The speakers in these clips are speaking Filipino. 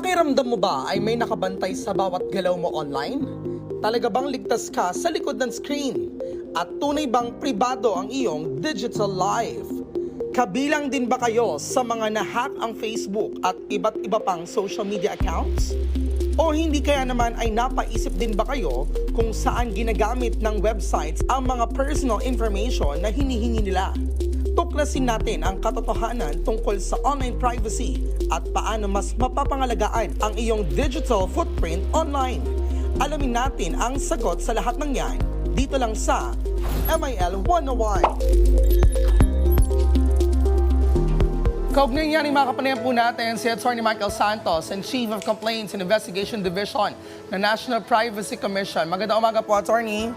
Pakiramdam mo ba ay may nakabantay sa bawat galaw mo online? Talaga bang ligtas ka sa likod ng screen? At tunay bang pribado ang iyong digital life? Kabilang din ba kayo sa mga nahack ang Facebook at iba't iba pang social media accounts? O hindi kaya naman ay napaisip din ba kayo kung saan ginagamit ng websites ang mga personal information na hinihingi nila? Tuklasin natin ang katotohanan tungkol sa online privacy at paano mas mapapangalagaan ang iyong digital footprint online. Alamin natin ang sagot sa lahat ng yan dito lang sa MIL 101. Kaugnay niya ni mga kapanayan po natin si Attorney Michael Santos and Chief of Complaints and Investigation Division ng National Privacy Commission. Magandang umaga po, Attorney.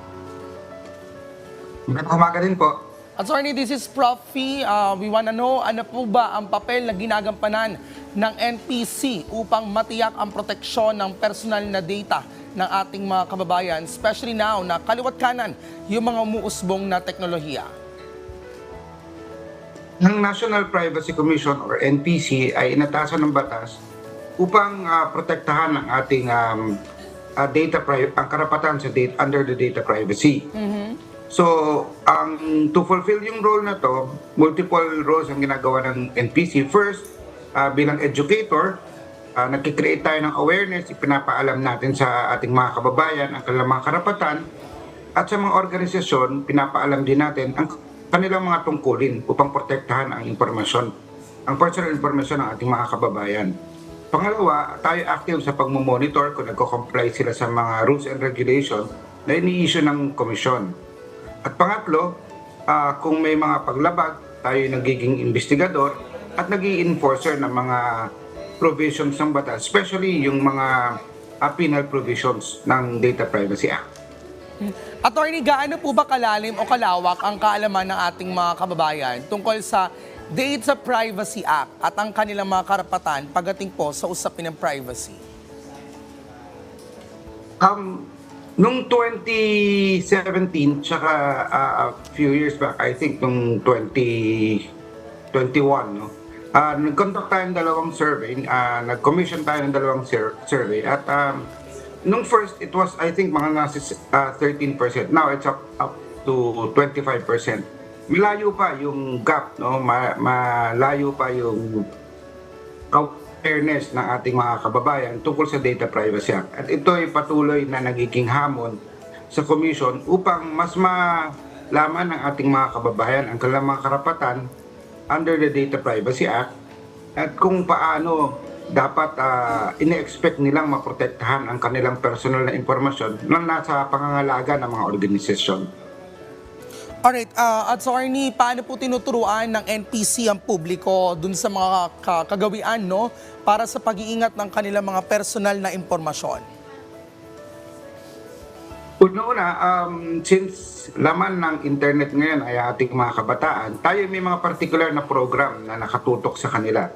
Magandang umaga din po. Attorney, this is Prof. Fee. Uh, we wanna know ano po ba ang papel na ginagampanan ng NPC upang matiyak ang proteksyon ng personal na data ng ating mga kababayan, especially now na kaliwat kanan yung mga umuusbong na teknolohiya. Ng National Privacy Commission or NPC ay inatasan ng batas upang ah, protektahan ang ating um, ah, data pri- ang karapatan sa data under the data privacy. So, ang to fulfill yung role na to, multiple roles ang ginagawa ng NPC. First, ah, bilang educator, uh, nagkikreate tayo ng awareness, ipinapaalam natin sa ating mga kababayan ang kanilang mga karapatan at sa mga organisasyon, pinapaalam din natin ang kanilang mga tungkulin upang protektahan ang impormasyon, ang personal information ng ating mga kababayan. Pangalawa, tayo active sa pagmumonitor kung nagko-comply sila sa mga rules and regulations na ini-issue ng komisyon. At pangatlo, ah, kung may mga paglabag, tayo nagiging investigador at naging enforcer ng mga provisions ng batas, especially yung mga ah, penal provisions ng Data Privacy Act. Attorney, gaano po ba kalalim o kalawak ang kaalaman ng ating mga kababayan tungkol sa Data Privacy Act at ang kanilang mga karapatan pagdating po sa usapin ng privacy? Um, nung 2017, tsaka uh, a few years back, I think nung 2021, no? Uh, nag-conduct tayo ng dalawang survey, uh, nag-commission tayo ng dalawang sur- survey at um, nung first it was I think mga nasa uh, 13%. Now it's up up to 25%. Malayo pa yung gap, no? Ma- malayo pa yung awareness ng ating mga kababayan tungkol sa Data Privacy Act. At ito ay patuloy na nagiging hamon sa Commission upang mas malaman ng ating mga kababayan ang kanilang mga karapatan under the Data Privacy Act at kung paano dapat uh, ine-expect nilang maprotektahan ang kanilang personal na impormasyon na nasa pangangalaga ng mga organisasyon. Alright, uh, attorney, paano po tinuturuan ng NPC ang publiko dun sa mga ka- kagawian no, para sa pag-iingat ng kanilang mga personal na impormasyon? Una-una, um, since laman ng internet ngayon ay ating mga kabataan, tayo may mga particular na program na nakatutok sa kanila.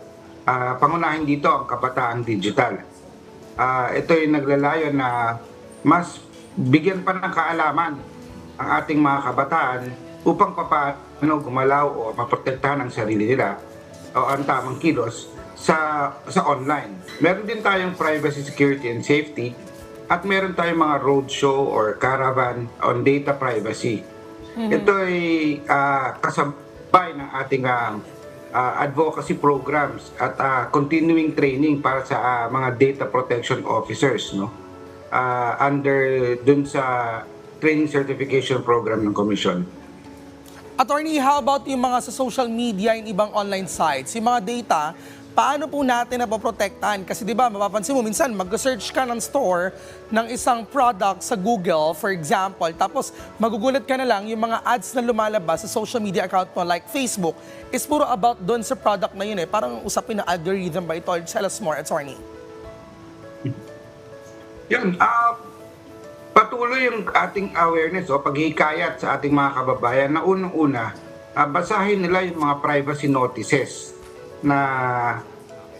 Ah, pangunahin dito ang kabataang digital. Ah, ito ay naglalayo na mas bigyan pa ng kaalaman ang ating mga kabataan upang papaano gumalaw o maprotektahan ang sarili nila o ang tamang kilos sa sa online. Meron din tayong privacy, security, and safety at meron tayong mga roadshow or caravan on data privacy. Ito ay ah, kasabay ng ating ah, advocacy programs at ah, continuing training para sa ah, mga data protection officers no Ah, under dun sa training certification program ng commission. Attorney, how about yung mga sa social media and ibang online sites? Yung mga data, paano po natin napoprotektahan? Kasi di ba, mapapansin mo, minsan mag-search ka ng store ng isang product sa Google, for example, tapos magugulat ka na lang yung mga ads na lumalabas sa social media account mo like Facebook is puro about doon sa product na yun eh. Parang usapin na algorithm ba ito? Tell us more, attorney. Yun, ah patuloy yung ating awareness o paghihikayat sa ating mga kababayan na unang-una, ah, basahin nila yung mga privacy notices na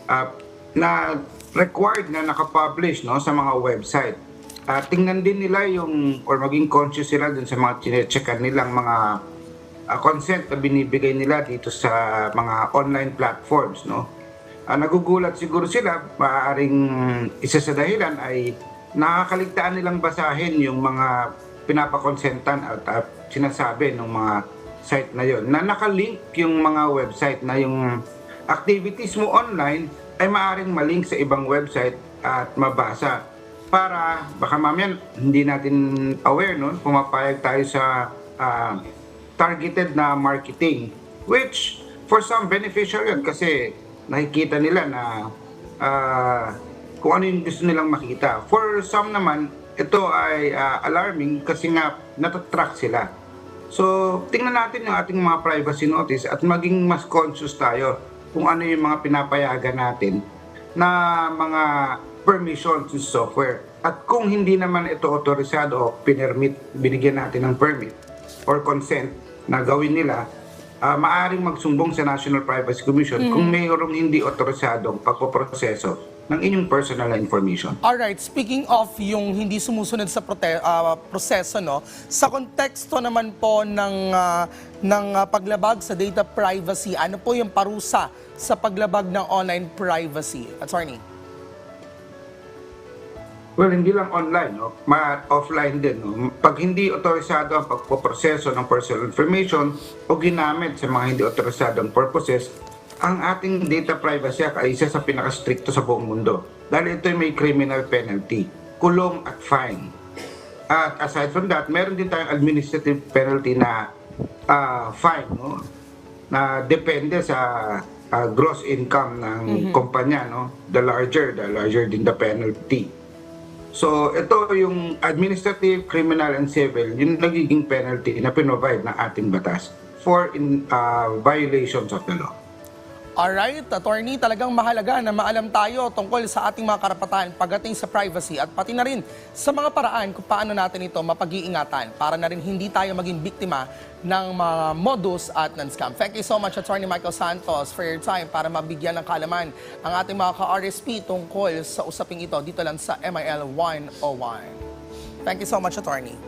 ah, na required na nakapublish no sa mga website. Ah, tingnan din nila yung or maging conscious sila dun sa mga chine-checkan nilang mga ah, consent na binibigay nila dito sa mga online platforms no. ah, nagugulat siguro sila, maaaring isa sa dahilan ay nakakaligtaan nilang basahin yung mga pinapakonsentan at, at sinasabi ng mga site na yon na nakalink yung mga website na yung activities mo online ay maaaring malink sa ibang website at mabasa. Para baka mamaya hindi natin aware noon pumapayag tayo sa ah, targeted na marketing which for some beneficial yun kasi nakikita nila na ah, kung ano yung gusto nilang makita. For some naman, ito ay ah, alarming kasi nga natatrack sila. So, tingnan natin yung ating mga privacy notice at maging mas conscious tayo kung ano yung mga pinapayagan natin na mga permissions sa software. At kung hindi naman ito otorisado o pinermit, binigyan natin ng permit or consent na gawin nila, ah, maaring magsumbong sa National Privacy Commission kung mayroong hindi otorisadong pagpoproseso ng inyong personal information. Alright, speaking of yung hindi sumusunod sa prote- ah, proseso, no, sa konteksto naman po ng, ah, ng ah, paglabag sa data privacy, ano po yung parusa sa paglabag ng online privacy? Attorney. Well, hindi lang online, no? Ma offline din. No? Pag hindi otorisado ang pagpoproseso ng personal information o ginamit sa mga hindi otorisadong purposes, ang ating Data Privacy Act ay isa sa pinakastrikto sa buong mundo. Dahil ito ay may criminal penalty, kulong at fine. At aside from that, meron din tayong administrative penalty na ah, fine, no? na depende sa ah, gross income ng kumpanya. No? The larger, the larger din the penalty. So, ito yung administrative, criminal, and civil, yung nagiging penalty na pinovide ng ating batas for in, uh, violations of the law. Alright, attorney, talagang mahalaga na maalam tayo tungkol sa ating mga karapatan pagdating sa privacy at pati na rin sa mga paraan kung paano natin ito mapag-iingatan para na rin hindi tayo maging biktima ng mga modus at non-scam. Thank you so much, Attorney Michael Santos, for your time para mabigyan ng kalaman ang ating mga ka-RSP tungkol sa usaping ito dito lang sa MIL 101. Thank you so much, Attorney.